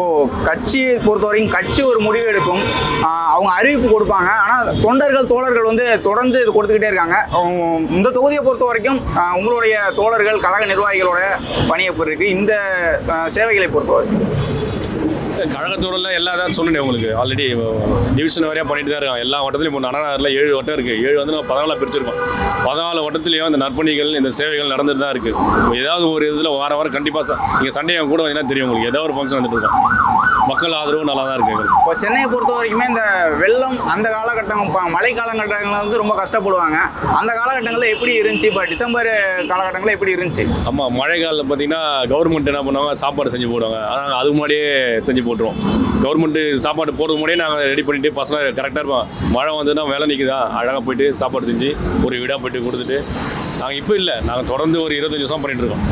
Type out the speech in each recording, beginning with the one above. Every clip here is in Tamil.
இப்போது கட்சியை பொறுத்தவரைக்கும் கட்சி ஒரு முடிவு எடுக்கும். அவங்க அறிவிப்பு கொடுப்பாங்க. ஆனால் தொண்டர்கள் தோழர்கள் வந்து தொடர்ந்து இது கொடுத்துக்கிட்டே இருக்காங்க. அவங்க இந்த தொகுதியை பொறுத்த வரைக்கும் உங்களுடைய தோழர்கள் கழக நிர்வாகிகளோட பணி எப்படி இருக்கு. இந்த சேவைகளை பொறுத்தவரைக்கும் கழகத்தோடல எல்லா இதாக சொல்லணும் உங்களுக்கு. ஆல்ரெடி டிவிஷன் வரையா பண்ணிட்டு தான் இருக்காங்க. எல்லா வட்டத்திலையும் இப்போ அண்ணாநகரில் ஏழு வட்டம் இருக்குது ஏழு வந்து நம்ம பதினாலாக பிரிச்சிருக்கோம். பதினாலு வட்டத்துலேயும் இந்த நற்பணிகள் இந்த சேவைகள் நடந்துட்டு தான் இருக்குது இப்போ ஏதாவது ஒரு இதில் வார வாரம் கண்டிப்பாக நீங்கள் சண்டே கூட வந்தீங்கன்னா தெரியும் உங்களுக்கு. ஏதாவது ஒரு ஃபங்க்ஷன் வந்துட்டு இருக்கோம். மக்கள் ஆதரவு நல்லா தான் எங்களுக்கு. இப்போ சென்னையை பொறுத்த வரைக்குமே இந்த வெள்ளம் அந்த காலகட்டம் மழை காலகட்டங்களில் வந்து ரொம்ப கஷ்டப்படுவாங்க. அந்த காலகட்டங்களில் எப்படி இருந்துச்சு? இப்போ டிசம்பர் காலகட்டங்களில் எப்படி இருந்துச்சு? ஆமாம் மழை காலில் பார்த்தீங்கன்னா கவர்மெண்ட் என்ன பண்ணுவாங்க? சாப்பாடு செஞ்சு போடுவாங்க. ஆனால் அதுக்கு முன்னாடியே செஞ்சு போட்டுருவோம். கவர்மெண்ட்டு சாப்பாடு போடுறதுக்கு முன்னாடியே நாங்கள் ரெடி பண்ணிட்டு பசங்க கரெக்டாக இருப்போம் மழை வந்ததுன்னா வேலை நிற்குதா அழகாக போயிட்டு சாப்பாடு செஞ்சு ஒரு வீடாக போயிட்டு கொடுத்துட்டு. நாங்கள் இப்போ இல்லை. நாங்கள் தொடர்ந்து ஒரு இருபத்தஞ்சி வருஷம் பண்ணிட்டு இருக்கோம்.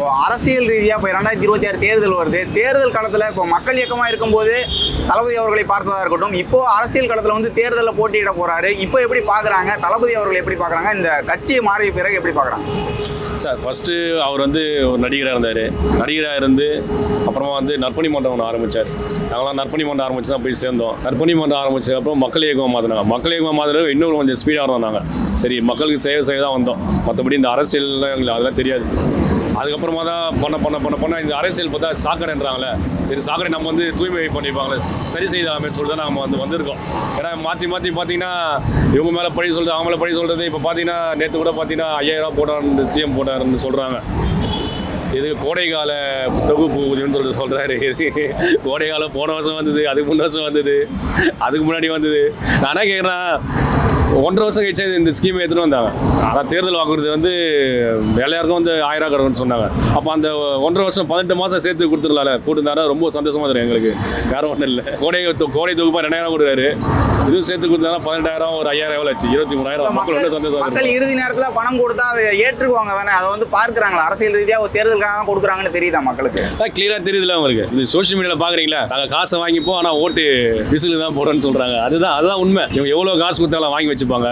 இப்போ அரசியல் ரீதியாக இப்போ ரெண்டாயிரத்தி இருபத்தி ஆறு தேர்தல் வருது. தேர்தல் காலத்தில் இப்போ மக்கள் இயக்கமாக இருக்கும்போது தளபதி அவர்களை பார்த்ததாக இருக்கட்டும் இப்போ அரசியல் களத்தில் வந்து தேர்தலில் போட்டியிட போகிறாரு இப்போ எப்படி பார்க்குறாங்க தளபதி அவர்களை எப்படி பார்க்குறாங்க இந்த கட்சியை மாறிய பிறகு எப்படி பார்க்குறாங்க சார் ஃபஸ்ட்டு அவர் வந்து ஒரு நடிகராக இருந்தார். நடிகராக இருந்து அப்புறமா வந்து நற்பணி மன்றம் ஒன்று ஆரம்பித்தார் நாங்களாம் நற்பணி மன்றம் ஆரம்பித்து தான் போய் சேர்ந்தோம். நற்பணி மன்றம் ஆரம்பித்ததுக்கப்புறம் மக்கள் இயக்கம் மாற்றினாங்க மக்கள் இயக்கம் மாத்திரம் இன்னும் கொஞ்சம் ஸ்பீடாக இருந்தோம் நாங்கள் சரி மக்களுக்கு சேவை செய்ய தான் வந்தோம். மற்றபடி இந்த அரசியல்லாம் எங்களுக்கு அதெல்லாம் தெரியாது. அதுக்கப்புறமா தான் பண்ண பண்ண பண்ண பண்ண. இந்த அரசியல் பார்த்தா சாக்கடைன்றாங்களே சரி சாக்கடை நம்ம வந்து தூய்மை பண்ணிப்பாங்களே. சரி செய்தாமே சொல்லி தான் நம்ம வந்து வந்திருக்கோம். ஏன்னா மாற்றி மாற்றி பார்த்தீங்கன்னா இவங்க மேலே பழி சொல்கிறது அவங்க மேலே பழி சொல்கிறது இப்போ பார்த்தீங்கன்னா நேற்று கூட பார்த்தீங்கன்னா ஐயாயிரம் போட்டார் சிஎம் போட்டார்னு சொல்கிறாங்க இது கோடைக்கால தொகுப்பு ஊதியம்னு சொல்லிட்டு சொல்கிறாரு இது கோடைக்காலம் போன வருஷம் வந்தது அதுக்கு முன் வருஷம் வந்தது அதுக்கு முன்னாடி வந்தது. நான் என்ன கேட்குறேன் ஒன்றரை வருஷம் கழிச்சு இந்த ஸ்கீம் எடுத்துகிட்டு வந்தாங்க. ஆனால் தேர்தல் வாக்குறது வந்து எல்லாருக்கும் வந்து ஆயிரம் கிடக்குன்னு சொன்னாங்க. அப்போ அந்த ஒன்றரை வருஷம் பதினெட்டு மாதம் சேர்த்து கொடுத்துருலால கொடுத்தாரா ரொம்ப சந்தோஷமா இருக்கும் எங்களுக்கு. வேற ஒன்றும் இல்லை. கோடை கோடை தொகுப்பாக ரெண்டாயிரம் கொடுக்குறாரு. இதுவும் சேர்த்து கொடுத்தாலும் பதினெட்டாயிரம் ஒரு ஐயாயிரம் எவ்வளோ ஆச்சு? இருபத்தி மூணாயிரம். மக்கள் ரொம்ப சந்தோஷமா மக்கள் இறுதி நேரத்தில் பணம் கொடுத்தா அதை ஏற்றுக்குவாங்க தானே? அதை வந்து பார்க்குறாங்களா? அரசியல் ரீதியாக ஒரு தேர்தலுக்காக கொடுக்குறாங்கன்னு தெரியுதா மக்களுக்கு? கிளியராக தெரியுதுல அவங்களுக்கு. இது சோஷியல் மீடியாவில் பார்க்குறீங்களா நாங்கள் காசை வாங்கிப்போம் ஆனால் ஓட்டு விசிலுக்கு தான் போடுறோன்னு சொல்கிறாங்க அதுதான் அதுதான் உண்மை. இவங்க எவ்வளோ காசு கொடுத்தாலும் வாங்கி வச்சுப்பாங்க